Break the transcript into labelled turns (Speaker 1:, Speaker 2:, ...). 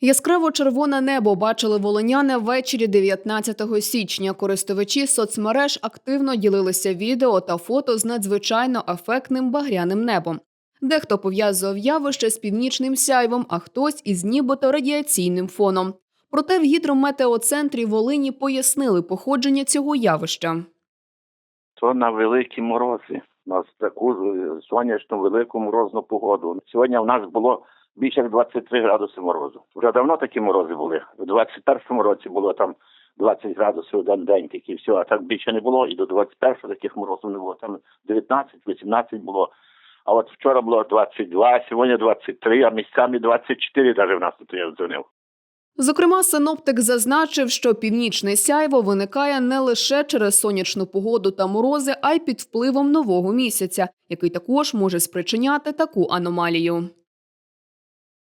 Speaker 1: Яскраво червоне небо бачили волиняни ввечері 19 січня. Користувачі соцмереж активно ділилися відео та фото з надзвичайно ефектним багряним небом. Дехто пов'язував явище з північним сяйвом, а хтось із нібито радіаційним фоном. Проте в гідрометеоцентрі Волині пояснили походження цього явища.
Speaker 2: То на великі морози. У нас таку сонячну велику морозну погоду. Сьогодні в нас було більше як 23 градуси морозу. Вже давно такі морози були. У 21-му році було там 20 градусів один день тільки все, а так більше не було. І до 21-го таких морозів не було. Там 19-18 було. А от вчора було 22, сьогодні 23, а місцями 24 навіть в нас тут я дзвонив.
Speaker 1: Зокрема, синоптик зазначив, що північне сяйво виникає не лише через сонячну погоду та морози, а й під впливом нового місяця, який також може спричиняти таку аномалію.